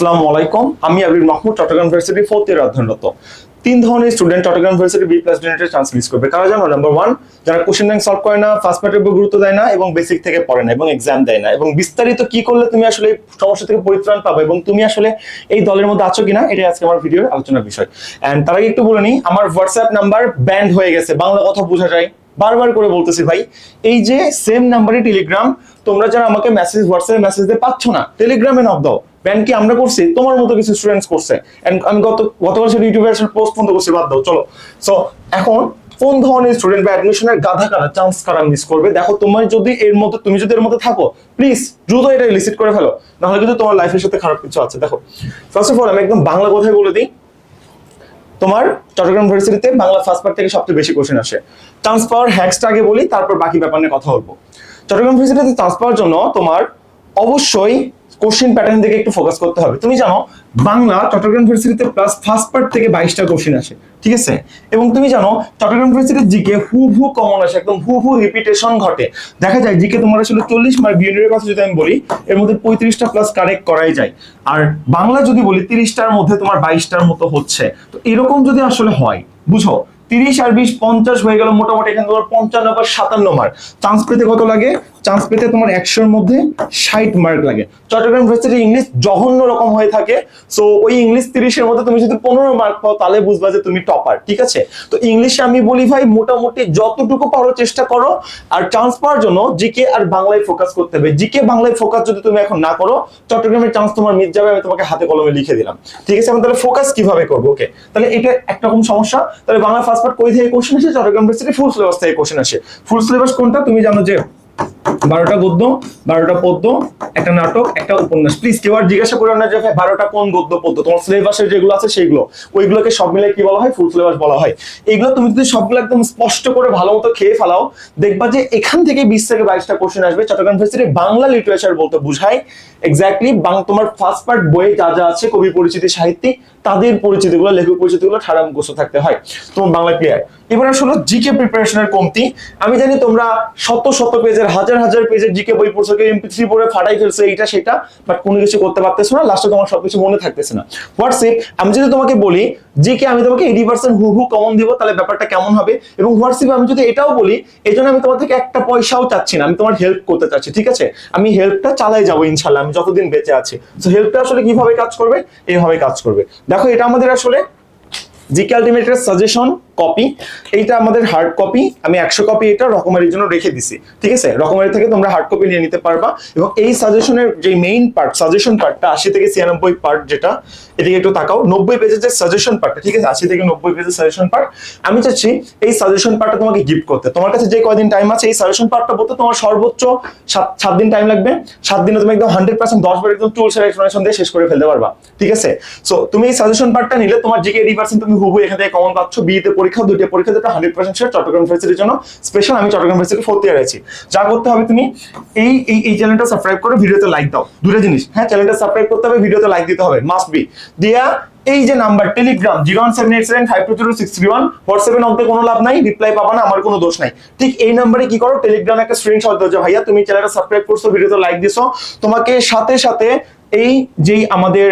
আসসালামু আলাইকুম। আমি Abir Mahmud, Chattogram university fourth year অধ্যয়নরত। তিন ধরনের student Chattogram university B plus ডিনেটের chance miss করবে। কারা জানো? নাম্বার ওয়ান যারা কোশ্চেন ব্যাংক সলভ করে না ফার্স্ট পার্টের উপর গুরুত্ব দেয় না এবং বেসিক থেকে পড়ে না এবং এক্সাম দেয় না। এবং বিস্তারিত কি করলে তুমি আসলে এই সমস্যা থেকে পরিত্রাণ পাবে এবং তুমি আসলে এই দলের মধ্যে আছো কিনা, এটাই আজকে আমার ভিডিওর আলোচনার বিষয়। এন্ড তার আগে একটু বলে নিই, আমার হোয়াটসঅ্যাপ নাম্বার ব্যান্ড হয়ে গেছে। বাংলা কথা বোঝা যায়। বারবার করে বলতেছি ভাই, এই যে সেম নাম্বারে টেলিগ্রাম তোমরা যারা আমাকে মেসেজ হোয়াটসঅ্যাপে মেসেজ দিয়ে পাচ্ছ না টেলিগ্রামে নক দাও। ব্যান কি আমরা করছি? তোমার মতো কিছু স্টুডেন্টস করছে। আমি গত গত বছর ইউটিউবে আসলে পোস্ট বন্ধ করছি, বাদ দাও, চলো। সো এখন কোন ধরনের স্টুডেন্ট বা অ্যাডমিশনের গাধা কারা চান্স কারা মিস করবে? দেখো, তোমার যদি এর মধ্যে, তুমি যদি এর মধ্যে থাকো প্লিজ দ্রুত এটা লিসিট করে ফেলো। নাহলে কিন্তু তোমার লাইফের সাথে খারাপ কিছু আছে। দেখো ফার্স্ট অফ অল আমি একদম বাংলা কথায় বলে দিই। তোমার চট্টগ্রাম ইউনিভার্সিটিতে বাংলা ফার্স্ট পার্ট থেকে সবচেয়ে বেশি কোশ্চেন আসে। চান্স পাওয়ার হ্যাক্সটা আগে বলি, তারপর বাকি ব্যাপার নিয়ে কথা বলব। চট্টগ্রাম ইউনিভার্সিটিতে চান্স পাওয়ার জন্য তোমার অবশ্যই কোশ্চেন প্যাটার্ন দিকে একটু ফোকাস করতে হবে। তুমি জানো, বাংলা চট্টগ্রাম ইউনিভার্সিটিতে প্লাস ফার্স্ট পার্ট থেকে বাইশটা কোশ্চেন আসে, ঠিক আছে? এবং তুমি জানো, চট্টগ্রাম ইউনিভার্সিটির জিকে হু হু কমন আসে, একদম হু হু রিপিটেশন ঘটে। দেখা যায়, জিকে তোমার আসলে চল্লিশ মার্ক বিউনিটের কথা যদি আমি বলি, এর মধ্যে পঁয়ত্রিশটা প্লাস কারেক্ট করাই যায়। আর বাংলা যদি বলি, তিরিশটার মধ্যে তোমার বাইশটার মতো হচ্ছে। তো এরকম যদি আসলে হয়, বুঝো? তিরিশ আর বিশ, পঞ্চাশ হয়ে গেল মোটামুটি এখানে তোমার পঞ্চান্ন বা সাতান্ন মার্ক চান্স পেতে কত লাগে? চান্স পেতে তোমার একশোর মধ্যে ষাট মার্ক লাগে। চট্টগ্রাম ইউনিভার্সিটি ইংলিশ জঘন্য রকম হয়ে থাকে। সো ওই ইংলিশ তিরিশের মধ্যে তুমি যদি পনেরো মার্ক পাও, তাহলে বুঝবা যে তুমি টপার ঠিক আছে? তো ইংলিশে আমি বলি ভাই, মোটামুটি যতটুকু পারো চেষ্টা করো। আর চান্স পাওয়ার জন্য জিকে আর বাংলায় ফোকাস করতে হবে। জিকে বাংলায় ফোকাস যদি তুমি এখন না করো চট্টগ্রামের চান্স তোমার মিস যাবে, আমি তোমাকে হাতে কলমে লিখে দিলাম। ঠিক আছে? আমি তাহলে ফোকাস কীভাবে করব? ওকে তাহলে এটা একরকম সমস্যা। তাহলে বাংলা পার্ট কই থেকে কোশ্চেন আসে? চট্টগ্রাম ইউনিভার্সিটি ফুল সিলেবাস থেকে কোশ্চেন আসে। ফুল সিলেবাস কোনটা? তুমি জানো যে বারোটা গদ্য, বারোটা পদ্য, একটা নাটক, একটা উপন্যাস। প্লিজ কেউ আর জিজ্ঞাসা করো না যে বারোটা কোন গদ্য, পদ্য? তোমার সিলেবাসের যেগুলো আছে সেগুলো ওইগুলোকে সব মিলে কি বলা হয়? ফুল সিলেবাস বলা হয়। এগুলো তুমি যদি সবগুলো একদম স্পষ্ট করে ভালো মতো খেয়ে ফেলাও, দেখবা যে এখান থেকে বিশ থেকে বাইশটা কোশ্চেন আসবে। চট্টগ্রাম ইউনিভার্সিটি বাংলা লিটারেচার বলতে বুঝায়। এক্স্যাক্টলি তোমার ফার্স্ট পার্ট বইয়ে যা যা আছে কবি পরিচিতি সাহিত্যিক তাদের পরিচিতিগুলো, লেখক পরিচিতিগুলো ঠাড়া মুখস্থ থাকতে হয়। তোমার বাংলা ক্লিয়ার এবার আসলে জিকে প্রিপারেশনের কমতি। আমি জানি তোমরা শত শত পেজের, হাজার হাজার পেজের জিকে বই পড়ছো, কেউ এমপি থ্রি পড়ে ফাটাই ফেলছে, এইটা সেটা বাট কোনো কিছু করতে পারতেছো না লাস্টে তোমার সবকিছু মনে থাকতেছে না। হোয়াটসঅ্যাপ আমি যদি তোমাকে বলি জিকে আমি তোমাকে এইটি পার্সেন্ট হু হু কমন দিব, তাহলে ব্যাপারটা কেমন হবে? এবং হোয়াটসঅ্যাপে আমি যদি এটাও বলি, এই জন্য আমি তোমার থেকে একটা পয়সাও চাচ্ছি না, আমি তোমার হেল্প করতে চাচ্ছি, ঠিক আছে? আমি হেল্পটা চালাই যাব ইনশাল্লাহ আমি যতদিন বেঁচে আছি। তো হেল্পটা আসলে কীভাবে কাজ করবে? এইভাবে কাজ করবে। দেখো এটা আমাদের আসলে জিকে আলটিমেটের সাজেশন কপি এইটা আমাদের হার্ড কপি আমি একশো কপি এটা রকমারির জন্য রেখে দিছি, ঠিক আছে? রকমারি থেকে তোমরা হার্ড কপি নিয়ে নিতে পারবা এবং এই সাজেশনের যে মেইন পার্ট সাজেশন পার্টটা আশি থেকে ছিয়ানব্বই পার্ট যেটা, এদিকে একটু তাকাও, নব্বই পেজের যে সাজেশন পার্টটা ঠিক আছে? আশি থেকে নব্বই পেজের সাজেশন পার্ট আমি চাচ্ছি এই সাজেশন পার্টটা তোমাকে গিফট করতে। তোমার কাছে যে কয়দিন টাইম আছে, এই সাজেশন পার্টটা বলতে তোমার সর্বোচ্চ সাত দিন টাইম লাগবে। সাত দিনে তুমি একদম হান্ড্রেড পার্সেন্ট দশ বার একদম টুলস এর এক্সপ্লেনেশন দিয়ে শেষ করে ফেলতে পারবা, ঠিক আছে? সো তুমি এই সাজেশন পার্টটা নিলে তোমার জিকে পার্সেন্ট তুমি হুবু এখান থেকে কমন পাচ্ছ বিতে পরীক্ষা দুইটা পরীক্ষা দুটো হান্ড্রেড পার্সেন্ট শেয়ার চট্টগ্রাম ইউনিভার্সিটির জন্য স্পেশাল আমি চট্টগ্রাম ইউনিভার্সিটি ফোর্থ ইয়ার আছি। যা করতে হবে তুমি এই এই এই চ্যানেলটা সাবস্ক্রাইব করে ভিডিওতে লাইক দাও। দুটো জিনিস হ্যাঁ চ্যানেলটা সাবস্ক্রাইব করতে হবে ভিডিওতে লাইক দিতে হবে মাস্ট বি দিয়া, এই যে number Telegram zero one seven eight seven five two zero six three one হোয়াটসঅ্যাপে নকতে কোনো লাভ নাই রিপ্লাই পাবা না, আমার কোনো দোষ নাই। ঠিক এই নাম্বারে কি করো টেলিগ্রামে একটা স্ক্রিনশট দাও যে, ভাইয়া, তুমি চ্যানেলটা সাবস্ক্রাইব করছ ভিডিওতে লাইক দিছো। তোমাকে সাথে সাথে এই, যেই আমাদের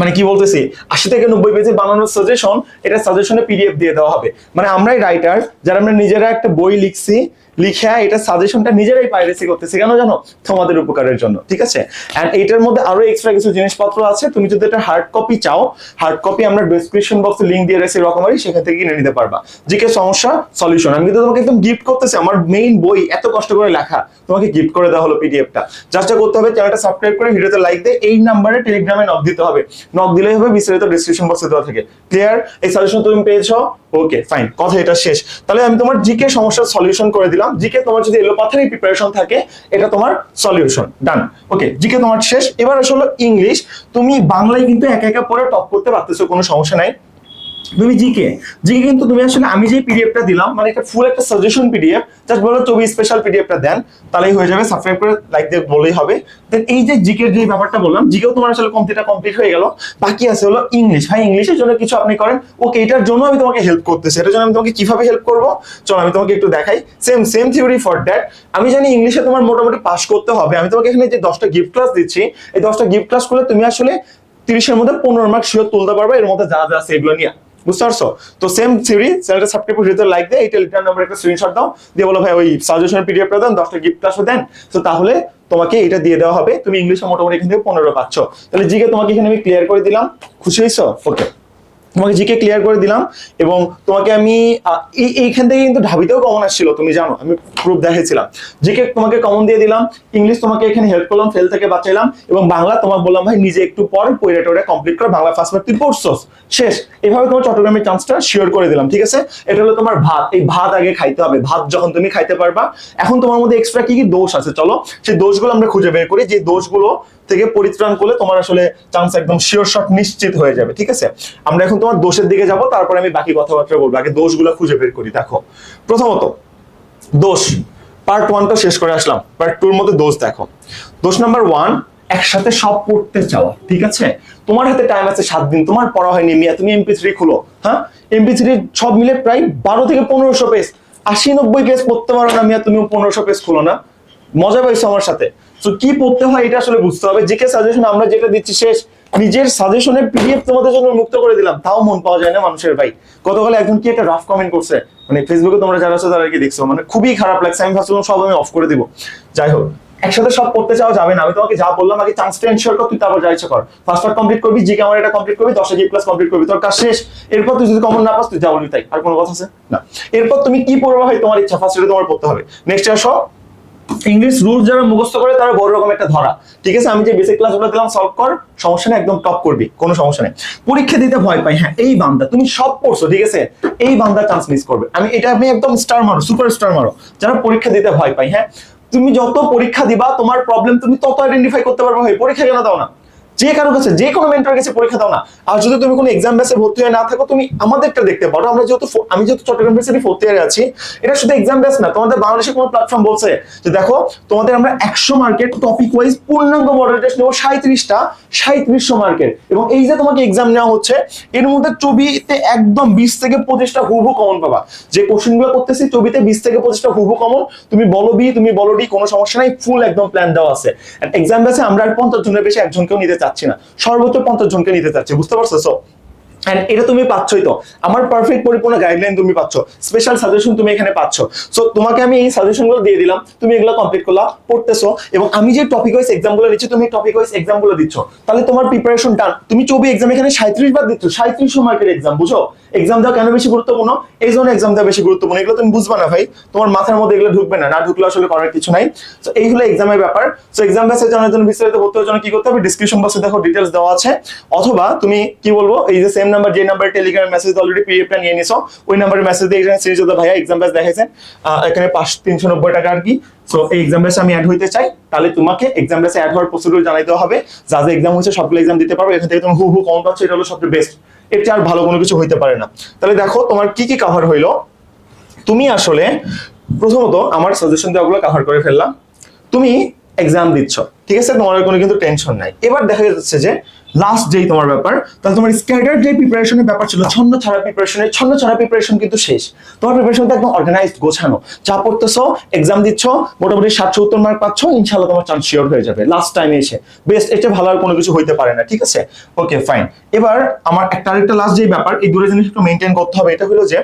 মানে কি বলতেছি? আশি থেকে নব্বই পেজে বানানোর সাজেশন এটা সাজেশনে পিডিএফ দিয়ে দেওয়া হবে। মানে আমরাই রাইটার যারা আমরা নিজেরা একটা বই লিখছি লিখে এটা সাজেশনটা নিজেরাই পাইরেসি করতেছি। কেন জানো? তোমাদের উপকারের জন্য, ঠিক আছে? এন্ড এইটার মধ্যে আরও এক্সট্রা কিছু জিনিসপত্র আছে। তুমি যদি এটা হার্ড কপি চাও হার্ড কপি আমরা ডেসক্রিপশন বক্সে লিংক দিয়ে রেখেছি, রকমারি, সেখান থেকে কিনে নিতে পারবা। জিকে সমস্যা সলিউশন আমি কিন্তু তোমাকে একদম গিফট করতেছি, আমার মেইন বই, এত কষ্ট করে লেখা। তোমাকে গিফট করে দেওয়া হলো পিডিএফটা জাস্ট করতে হবে চ্যানেলটা সাবস্ক্রাইব করে ভিডিওতে লাইক দিয়ে এই নাম্বারে টেলিগ্রামে নক দিতে হবে। নক দিলেই হবে বিস্তারিত ডিসক্রিপশন বক্সে দেওয়া থাকে। ক্লিয়ার এই সাজেশন তুমি পেয়েছ? ওকে ফাইন কথা এটা শেষ। তাহলে আমি তোমার জিকে সমস্যার সলিউশন করে দিলাম। জিকে তোমার যদি এলোপাথারি প্রিপারেশন থাকে, এটা তোমার সলিউশন ডান ওকে জিকে তোমার শেষ। এবার আসলে ইংলিশ তুমি বাংলায় কিন্তু একা একা পড়ে টপ করতে পারতেছো, কোনো সমস্যা নাই। তুমি জিকে জিকে কিন্তু তুমি আসলে আমি যে পিডিএফটা দিলাম মানে একটা ফুল একটা সাজেশন পিডিএফ জাস্ট বলো ছবি স্পেশাল পিডিএফটা দেন, তাহলেই হয়ে যাবে সাবস্ক্রাইব করে লাইক দিয়ে বলেই হবে। দেন এই যে জিকের যে ব্যাপারটা বললাম জিকেও তোমার আসলে কমপ্লিটটা কমপ্লিট হয়ে গেল। বাকি আছে হলো ইংলিশ ভাই ইংলিশের জন্য কিছু আপনি করেন। ওকে এটার জন্য আমি তোমাকে হেল্প করতেছি। এটার জন্য আমি তোমাকে কীভাবে হেল্প করব? চলো, আমি তোমাকে একটু দেখাই। Same same theory for that আমি জানি ইংলিশে তোমার মোটামুটি পাস করতে হবে। আমি তোমাকে এখানে যে দশটা গিফট ক্লাস দিচ্ছি, এই দশটা গিফট ক্লাস করলে তুমি আসলে তিরিশের মধ্যে পনেরো মার্ক শিওর তুলতে পারবে। এর মধ্যে যা যা আছে এগুলো নিয়ে। বুঝতে পারছ? তো সেম থিওরি চ্যানেলটা সাবস্ক্রাইব করে লাইক দেয়, এইটা রিটার্ন নাম্বার একটা স্ক্রিনশট দাও, দিয়ে বলো, ভাই, ওই সাজেশন পিডিএফটা দেন, দশটা গিফট ক্লাসও দেন। তো তাহলে তোমাকে এটা দিয়ে দেওয়া হবে, তুমি ইংলিশে মোটামুটি এখান থেকে পনেরো পাচ্ছ। তাহলে জিকে তোমাকে এখানে আমি ক্লিয়ার করে দিলাম। খুশি হয়েছো? ওকে তোমাকে জিকে ক্লিয়ার করে দিলাম এবং তোমাকে আমি এইখান থেকে কিন্তু ঢাবিতেও কমন আসছিল, তুমি জানো, আমি প্রুফ দেখাইছিলাম। জিকে তোমাকে কমন দিয়ে দিলাম ইংলিশ তোমাকে এখানে হেল্প করলাম ফেল থেকে বাঁচাইলাম এবং বাংলা তোমার বললাম, ভাই, নিজে একটু পর পড়ে টোরে কমপ্লিট করো, বাংলা ফার্স্ট তুই পড়ছস। শেষ, এভাবে তোমার চট্টগ্রামের চান্সটা শিওর করে দিলাম, ঠিক আছে? এটা হলো তোমার ভাত, এই ভাত আগে খাইতে হবে, ভাত যখন তুমি খাইতে পারবা, এখন তোমার মধ্যে এক্সট্রা কি কি দোষ আছে, চলো? সেই দোষগুলো আমরা খুঁজে বের করি, যে দোষগুলো থেকে পরিত্রাণ করলে তোমার আসলে চান্স একদম শিওর শট নিশ্চিত হয়ে যাবে, ঠিক আছে? আমরা এখন তোমার দোষের দিকে যাব, তারপরে আমি বাকি কথাবার্তা বলব। আগে দোষগুলো খুঁজে বের করি, দেখো। প্রথমত, দোষ। পার্ট ওয়ানটা শেষ করে আসলাম। পার্ট টুর মধ্যে দোষ দেখো। দোষ নাম্বার ওয়ান একসাথে সব পড়তে চাওয়া, ঠিক আছে? তোমার হাতে টাইম আছে সাত দিন, তোমার পড়া হয়নি, মিয়া, তুমি এমপি থ্রি খুলো হ্যাঁ? এমপি থ্রি সব মিলে প্রায় বারো থেকে পনেরোশো পেজ আশি নব্বই পেজ পড়তে পারো না, মিয়া তুমি পনেরোশো পেজ খুলো না। মজা পাইছো আমার সাথে। তো কি পড়তে হয় এটা আসলে বুঝতে হবে। জিকে সাজেশন আমরা যেটা দিচ্ছি শেষ। নিজের সাজেশনের পিডিএফ তোমাদের জন্য মুক্ত করে দিলাম। তাও মন পাওয়া যায় না মানুষের, ভাই। গতকাল একজন কি একটা রাফ কমেন্ট করছে? মানে ফেসবুকে তোমরা যারা আছো, তারা কি দেখছ? মানে খুবই খারাপ লাগছে। আমি ভাবছিলাম সব আমি অফ করে দিব। যাই হোক, একসাথে সব করতে চাওয়া যাবে না। আমি তোমাকে যা বললাম, আগে চান্সটা এনশিওর কর, তুই তারপর যা ইচ্ছা কর। ফার্স্ট পার্ট কমপ্লিট করবি জিকে আমার এটা কমপ্লিট করবি, দশটা জি প্লাস কমপ্লিট করবি। তোর কাজ শেষ। এরপর তুই যদি কমন না পাস, তুই যা বলবি তাই। আর কোনো কথা আছে? না। এরপর তুমি কি পড়বা হয় তোমার ইচ্ছা ফার্স্ট তোমার পড়তে হবে। নেক্সট আসো। ইংলিশ রুল যারা মুখস্থ করে তারা বড় রকম একটা ধরা। ঠিক আছে? আমি যে বেসিক ক্লাসগুলো দিলাম সলভ কর, সমস্যা নেই, একদম টপ করবি, কোনো সমস্যা নেই। পরীক্ষা দিতে ভয় পাই হ্যাঁ এই বান্দা, তুমি সব পড়ছো, ঠিক আছে? এই বান্দা চান্স মিস করবে। আমি, এটা আমি একদম স্টার মারো সুপার স্টার মারো, যারা পরীক্ষা দিতে ভয় পাই হ্যাঁ? তুমি যত পরীক্ষা দিবা, তোমার প্রবলেম তুমি তত আইডেন্টিফাই করতে পারবে পরীক্ষা কেন দাও না? যে কারও কাছে, যে কোনো মেন্টর কাছে পরীক্ষা দাও না। আর যদি তুমি কোনো এক্সাম বেসে ভর্তি হয়ে না থাকো, তুমি আমাদেরটা দেখতে পারো। আমরা যেহেতু আমি যেহেতু চট্টগ্রাম ইউনিভার্সিটি ফোর্থ ইয়ারে আছি, এটা শুধু এক্সাম বেস না, তোমাদের বাংলাদেশে কোনো প্ল্যাটফর্ম বলছে যে দেখো, তোমাদের আমরা একশো মার্কেট টপিক ওয়াইজ পূর্ণাঙ্গ মডেল টেস্ট নেব সাঁত্রিশটা সাঁত্রিশশো মার্কের এবং এই যে তোমাকে এক্সাম নেওয়া হচ্ছে, এর মধ্যে চবিতে একদম বিশ থেকে পঁচিশটা হুবু কমন পাবা। যে কোশ্চেনগুলো করতেছি চবিতে বিশ থেকে পঁচিশটা হুবু কমন তুমি বলো বি তুমি বলো ডি কোনো সমস্যা নাই ফুল একদম প্ল্যান দেওয়া আছে। এক্সাম বেসে আমরা আর পঞ্চাশ জনের বেশি একজনকেও নিতে চাচ্ছি না। সর্বোচ্চ পঞ্চাশ জনকে নিতে চাচ্ছি, বুঝতে পারছ? সো এটা তুমি পাচ্ছই তো। আমার পারফেক্ট পরিপূর্ণ গাইডলাইন তুমি পাচ্ছ। স্পেশাল সাজেশন তুমি এখানে পাচ্ছ। সো তোমাকে আমি এই সাজেশনগুলো দিয়ে দিলাম। তুমি এগুলো কমপ্লিট করলা, পড়তেছো, এবং আমি যে টপিক ওয়াইজ এক্সামগুলো দিচ্ছি তুমি টপিক ওয়াইজ এক্সামগুলো দিচ্ছ। তাহলে তোমার প্রিপারেশন ডান তুমি চবি এক্সাম এখানে সাঁত্রিশ বার দিচ্ছ সাঁত্রিশশো মার্কের এক্সাম বুঝো? এক্সাম দেওয়া কেন বেশি গুরুত্বপূর্ণ? এই জন্য এক্সাম দেওয়া বেশি গুরুত্বপূর্ণ। এগুলো তুমি বুঝবা না ভাই। তোমার মাথার মধ্যে এগুলো ঢুকবে না। না ঢুকলে আসলে করার কিছু নাই। তো এই হলো এক্সামের ব্যাপার। তো এক্সাম বেসে জানার জন্য বিস্তারিত ভর্তি হওয়ার জন্য কি করতে হবে? ডিসক্রিপশন বক্সে দেখো ডিটেলস দেওয়া আছে। অথবা তুমি কি বলব? এই যে সেম নাম্বার যে নাম্বার টেলিগ্রাম মেসেজ অলরেডি পিডিএফটা নিয়ে নিছো, ওই নাম্বারে মেসেজ দিয়ে এখানে সিরিজ ভাইয়া এক্সাম বেস দেখাইছেন। এখানে পাঁচ তিনশো নব্বই টাকা আর কি সো এই এক্সাম বেসে আমি অ্যাড হইতে চাই। তাহলে তোমাকে এক্সাম বেসে অ্যাড হওয়ার প্রসিডিউর জানাইতে হবে। যা যা এক্সাম হচ্ছে সবগুলো এক্সাম দিতে পারবে এখান থেকে তুমি হু হু কম পাচ্ছ। এটা হলো সবচেয়ে বেস্ট চেয়ে আর ভালো কোনো কিছু হইতে পারে না। তাহলে দেখো তোমার কি কি কভার হইল? তুমি আসলে প্রথমত আমার সাজেশন দেওয়াগুলো কভার করে ফেললাম। তুমি এক্সাম দিচ্ছ, ঠিক আছে? তোমার কোনো কিন্তু টেনশন নাই। এবার দেখা যাচ্ছে যে লাস্ট যেই তোমার ব্যাপার। তাহলে তোমার স্ক্যাটার যে প্রিপারেশনের ব্যাপার ছিল, ছন্ন ছাড়া প্রিপারেশনের ছন্ন ছাড়া প্রিপারেশন কিন্তু শেষ। তোমার প্রিপারেশন একদম অর্গানাইজড গোছানো। যা পড়তেছো এক্সাম দিচ্ছ, মোটামুটি ষাট সত্তর মার্ক পাচ্ছ ইনশাল্লাহ তোমার চান্স শিওর হয়ে যাবে লাস্ট টাইমে এসে। বেস্ট এটা ভালো আর কোনো কিছু হইতে পারে না, ঠিক আছে? ওকে ফাইন এবার আমার একটা আরেকটা লাস্ট যেই ব্যাপার, এই দুটো জিনিস একটু মেনটেন করতে হবে। এটা হলো যে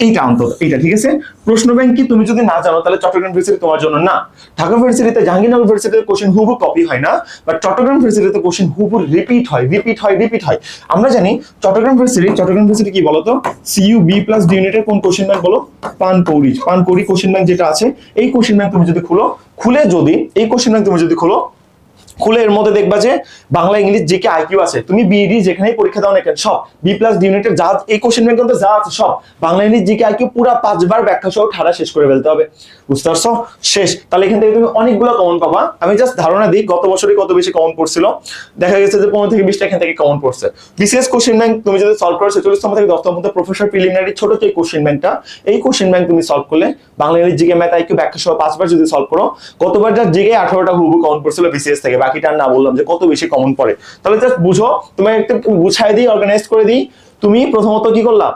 এইটা অন্তত, এইটা, ঠিক আছে? প্রশ্ন ব্যাংক কি, তুমি যদি না জানো, তাহলে চট্টগ্রাম ইউনিভার্সিটি তোমার জন্য না। ঢাকা ইউনিভার্সিটিতে জাহাঙ্গীরনগর ইউনিভার্সিটিতে কোশ্চেন হুবু কপি হয় না বাট চট্টগ্রাম ইউনিভার্সিটিতে কোশ্চেন হুবু রিপিট হয় রিপিট হয় রিপিট হয়। আমরা জানি, চট্টগ্রাম ইউনিভার্সিটি চট্টগ্রাম ইউনিভার্সিটি কি বলতো? সিইউ বি প্লাস ডি ইউনিটের কোন কোশ্চেন ব্যাংক বলো? পানকৌড়ি পানকৌড়ি কোশ্চেন ব্যাংক যেটা আছে, এই কোশ্চেন ব্যাংক তুমি যদি খুলো, খুলে যদি, এই কোশ্চেন ব্যাংক তুমি যদি খুলো খুলে এর মধ্যে দেখবা যে বাংলা, ইংলিশ জিকে আইকিউ আছে, তুমি বিডি যেখানেই পরীক্ষা দাও না কেন, সব বি প্লাস ডি ইউনিটের যা, এই কোশ্চেন ব্যাংক যা আছে, সব বাংলা, ইংলিশ জিকে আইকিউ পুরো পাঁচবার ব্যাখ্যা সহ ঠাড়া শেষ করে ফেলতে হবে। বুঝতে পারছ? শেষ। তাহলে এখান থেকে তুমি অনেকগুলো কমন পাবা। আমি জাস্ট ধারণা দিই, গত বছরে কত বেশি কমন পড়ছিল। দেখা গেছে যে পনেরো থেকে বিশটা এখান থেকে কমন পড়ছে। বিসিএস কোশ্চেন ব্যাংক তুমি যদি সলভ করো, ছেচল্লিশতম থেকে দশতম মধ্যে প্রফেসর প্রিলিমিনারি ছোট যে কোশ্চেন ব্যাংকটা এই কোশ্চেন ব্যাংক তুমি সলভ করলে Bangla, English GK math IQ ব্যাখ্যা সহ পাঁচবার যদি সলভ করো কতবার যা জিকে আঠারোটা হুবু কমন পড়ছিল বিসিএস থেকে বাকিটা না বললাম যে কত বেশি কমন পড়ে। তাহলে জাস্ট বুঝো তুমি একটু গুছায় দিই অর্গানাইজ করে দিই। তুমি প্রথমত কি করলা?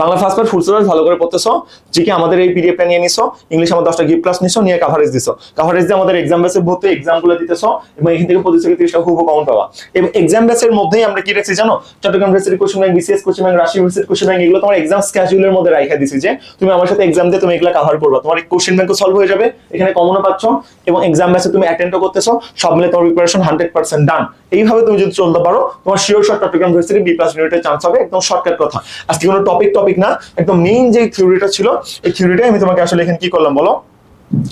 Bangla first part full syllabus ভালো করে পড়তেছো। জিকে আমাদের এই পিডিএফটা নিয়ে নিছো। ইংলিশ আমার দশটা গিফট ক্লাস নিছো, নিয়ে কাভারেজ দিছো। কাভারেজ দিয়ে আমাদের এক্সাম বেসে ভর্তি এক্সামগুলো দিতেছো এবং এখান থেকে পঁচিশ থেকে তিরিশটা খুব কমন পাওয়া এবং এক্সাম বেসের মধ্যেই আমরা কি রাখছি জানো? Chattogram varsity coaching bank BCS coaching bank রাশি ভার্সিটি কোচিং ব্যাংক এগুলো তোমার এক্সাম স্কেজুলের মধ্যে রাখা দিছি যে, তুমি আমার সাথে এক্সাম দিয়ে তুমি এগুলো কাভার করবা। তোমার কোশ্চেন ব্যাংকও সলভ হয়ে যাবে, এখানে কমনও পাচ্ছ এবং এক্সাম বেসে তুমি অ্যাটেন্ডও করতেছো, সব মিলে তোমার প্রিপারেশন হান্ড্রেড পার্সেন্ট ডান এইভাবে তুমি যদি চলতে পারো, তোমার sure short Chattogram varsity B plus ইউনিটের চান্স হবে, একদম শর্টকাট কথা। আজকে কোনো টপিক টপিক না, একদম মেইন যে থিওরিটা ছিল, এই থিওরিটাই আমি তোমাকে আসলে এখানে কি করলাম বলো?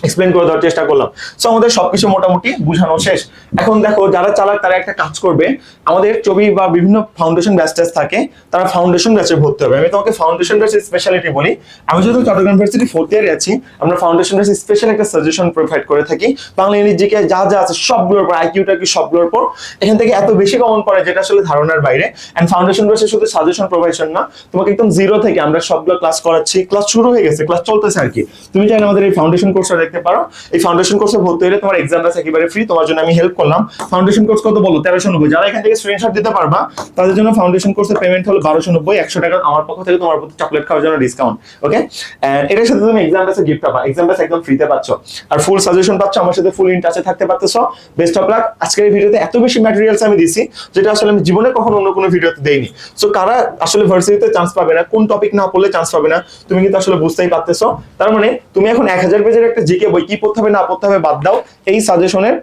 এক্সপ্লেন করে দেওয়ার চেষ্টা করলাম। সো আমাদের সবকিছু মোটামুটি বুঝানো শেষ। এখন দেখো, যারা চালাক, তারা একটা কাজ করবে। আমাদের ছবি বা বিভিন্ন ফাউন্ডেশন ব্যাচ থাকে, তারা ফাউন্ডেশন ব্যাচে ভর্তি হবে। আমি তোমাকে ফাউন্ডেশন ব্যাচের স্পেশালিটি বলি। আমি যেহেতু চট্টগ্রাম ইউনিভার্সিটি ফোর্থ ইয়ারে আছি, আমরা ফাউন্ডেশন ব্যাচে স্পেশাল একটা সাজেশন প্রোভাইড করে থাকি। বাংলা ইংরেজি জিকে যা যা আছে, সবগুলোর পর আইকিউ টাইকিউ সবগুলোর পর এখান থেকে এত বেশি কমন পড়ে যেটা আসলে ধারণার বাইরে। এন্ড ফাউন্ডেশন ব্যাচে শুধু সাজেশন প্রোভাইশন না, তোমাকে একদম জিরো থেকে আমরা সবগুলো ক্লাস করাচ্ছি। ক্লাস শুরু হয়ে গেছে ক্লাস চলতেছে আর কি। তুমি চাইলে আমাদের এই ফাউন্ডেশন কোর্সটা দেখতে পারো। এই ফাউন্ডেশন কোর্সে ভর্তি হলে তোমার এক্সাম ব্যাচ একেবারে ফ্রি তোমার জন্য আমি হেল্প করলাম। ফাউন্ডেশন কোর্স কত বলো? তেরোশো নব্বই। যারা এখান থেকে স্ক্রিনশট দিতে পারবা, তাদের জন্য ফাউন্ডেশন কোর্সের পেমেন্ট হলো বারোশো নব্বই, একশো টাকা আমার পক্ষ থেকে তোমার প্রতি চকলেট খাওয়ার জন্য ডিসকাউন্ট ওকে এটার সাথে তুমি এক্সাম ব্যাচে গিফট পাবা। এক্সাম ব্যাচ একদম ফ্রিতে পাচ্ছ। আর ফুল সাজেশন পাচ্ছ, আমার সাথে ফুল ইন থাকতে পারতেছো। বেস্ট অফ লাক আজকের এই ভিডিওতে এত বেশি ম্যাটেরিয়ালস আমি দিছি, যেটা আসলে আমি জীবনে কখনো অন্য কোনো ভিডিওতে দেইনি। সো কারা আসলে ভার্সিটিতে চান্স পাবে না, কোন টপিক না পড়লে চান্স পাবে না, তুমি কিন্তু আসলে বুঝতেই পারতেছো। তার মানে তুমি এখন এক হাজার পেজের একটা জিকে বই, কি পড়তে হবে, না পড়তে হবে বাদ দাও। এই সাজেশনের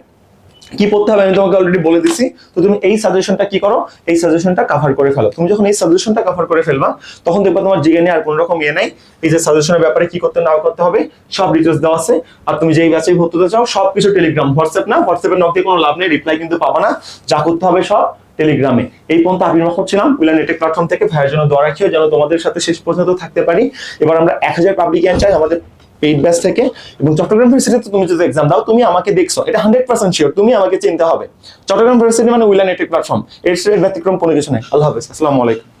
কি পড়তে হবে, আমি তোমাকে অলরেডি বলে দিছি। তো তুমি এই সাজেশনটা কি করো? এই সাজেশনটা কভার করে ফেলো। তুমি যখন এই সাজেশনটা কভার করে ফেলবা, তখন দেখবা তোমার জিগে নিয়ে আর কোনো রকম ইয়ে নাই। এই যে সাজেশনের ব্যাপারে কি করতে না করতে হবে, সব ডিটেলস দেওয়া আছে। আর তুমি যেই ব্যাচে ভর্তি হতে চাও সব কিছু টেলিগ্রাম হোয়াটসঅ্যাপ না হোয়াটসঅ্যাপের নক দিয়ে কোনো লাভ নেই রিপ্লাই কিন্তু পাবা না। যা করতে হবে সব টেলিগ্রামে এই পর্যন্ত আবির মাহমুদ ছিলাম উইলা নেটেক প্ল্যাটফর্ম থেকে। ভাইয়ের জন্য দোয়া রাখিও, যেন তোমাদের সাথে শেষ পর্যন্ত থাকতে পারি। এবার আমরা এক হাজার পাবলিক চাই আমাদের পেইড ব্যাচ থেকে এবং চট্টগ্রাম ইউনিভার্সিটিতে তুমি যদি এক্সাম দাও, তুমি আমাকে দেখছ, এটা হান্ড্রেড পার্সেন্ট শিওর তুমি আমাকে চিনতে হবে। চট্টগ্রাম ইউনিভার্সিটি মানে উইলান এটি প্ল্যাটফর্ম এর ব্যতিক্রম কোনো কিছু নেই। আল্লাহ হাফেজ, আসসালামু আলাইকুম।